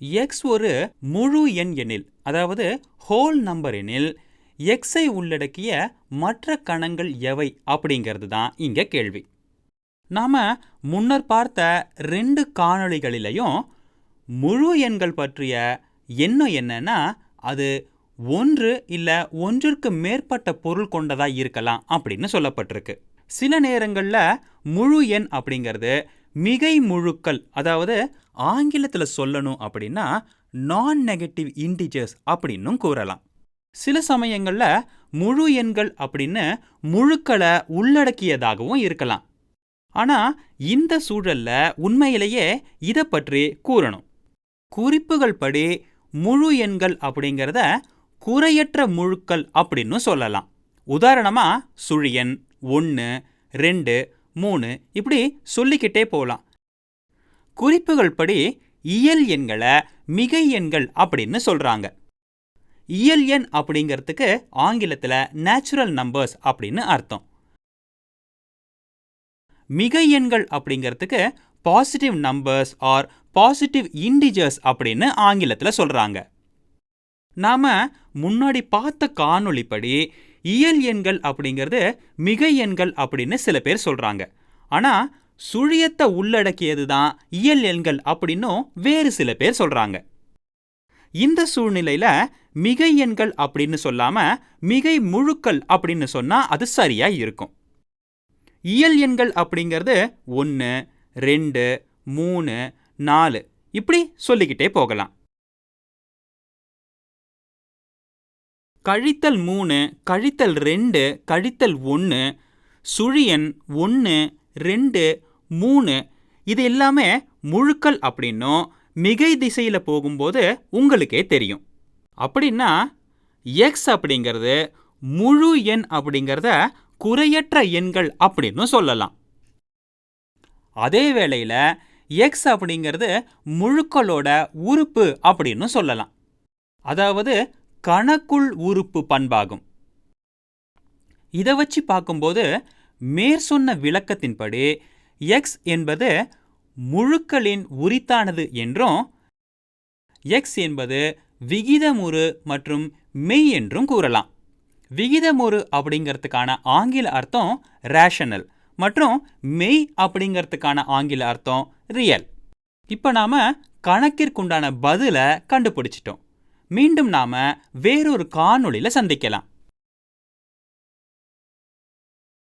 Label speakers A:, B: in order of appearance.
A: X ஒரு முழு எண் எண்ணில் அதாவது ஹோல் நம்பர் எண்ணில் எக்ஸை உள்ளடக்கிய மற்ற கணங்கள் எவை அப்படிங்கிறது தான் இங்கே கேள்வி. நாம் முன்னர் பார்த்த ரெண்டு காணொளிகளிலையும் முழு எண்கள் பற்றிய எண்ணம் என்னன்னா அது ஒன்று இல்லை ஒன்றிற்கு மேற்பட்ட பொருள் கொண்டதாக இருக்கலாம் அப்படின்னு சொல்லப்பட்டிருக்கு. சில நேரங்களில் முழு எண் அப்படிங்கிறது மிகை முழுக்கள் அதாவது ஆங்கிலத்தில் சொல்லணும் அப்படின்னா நான் நெகட்டிவ் இன்டிஜர்ஸ் அப்படின்னும் கூறலாம். சில சமயங்கள்ல முழு எண்கள் அப்படின்னு முழுக்களை உள்ளடக்கியதாகவும் இருக்கலாம். ஆனா இந்த சூழல்ல உண்மையிலேயே இதை பற்றி கூறணும். குறிப்புகள் படி முழு எண்கள் அப்படிங்கிறத குறையற்ற முழுக்கள் அப்படின்னு சொல்லலாம். உதாரணமா சுழியன் ஒன்று ரெண்டு மூணு இப்படி சொல்லிக்கிட்டே போகலாம் குறிப்புகள் படி இயல் எண்களை மிகை எண்கள் அப்படின்னு சொல்கிறாங்க இயல் எண் அப்படிங்கிறதுக்கு ஆங்கிலத்தில் நேச்சுரல் நம்பர்ஸ் அப்படின்னு அர்த்தம். மிகை எண்கள் அப்படிங்கிறதுக்கு positive numbers are positive integers அப்படின்னு ஆங்கிலத்தில் சொல்கிறாங்க நாம் முன்னாடி பார்த்த காணொளிப்படி இயல் எண்கள் அப்படிங்கிறது மிகை எண்கள் அப்படின்னு சில பேர் சொல்கிறாங்க ஆனால் சுழியத்தை உள்ளடக்கியது தான் இயல் எண்கள் அப்படின்னும் வேறு சில பேர் சொல்றாங்க. இந்த சூழ்நிலையில மிகை எண்கள் அப்படின்னு சொல்லாம மிகை முழுக்கள் அப்படின்னு சொன்னா அது சரியா இருக்கும். இயல் எண்கள் அப்படிங்கிறது ஒன்று ரெண்டு மூணு நாலு இப்படி சொல்லிக்கிட்டே போகலாம். கழித்தல் மூணு கழித்தல் ரெண்டு கழித்தல் ஒன்று சுழியன் ஒன்று ரெண்டு மூணு இது எல்லாமே முழுக்கள் அப்படின்னும் மிகை திசையில் போகும்போது உங்களுக்கே தெரியும். அப்படின்னா எக்ஸ் அப்படிங்கிறது முழு எண் அப்படிங்கிறத குறையற்ற எண்கள் அப்படின்னு சொல்லலாம். அதே வேளையில் எக்ஸ் அப்படிங்கிறது முழுக்களோட உறுப்பு அப்படின்னு சொல்லலாம். அதாவது கணக்குள் உறுப்பு பண்பாகும். இதை வச்சு பார்க்கும்போது மேற் சொன்ன விளக்கத்தின்படி எக்ஸ் என்பது முழுக்களின் உரித்தானது என்றும் எக்ஸ் என்பது விகிதமுறு மற்றும் மெய் என்றும் கூறலாம். விகிதமுறு அப்படிங்கிறதுக்கான ஆங்கில அர்த்தம் ரேஷனல் மற்றும் மெய் அப்படிங்கிறதுக்கான ஆங்கில அர்த்தம் ரியல் இப்போ நாம் கணக்கிற்குண்டான பதிலை கண்டுபிடிச்சிட்டோம். மீண்டும் நாம் வேறொரு காணொளியில் சந்திக்கலாம்.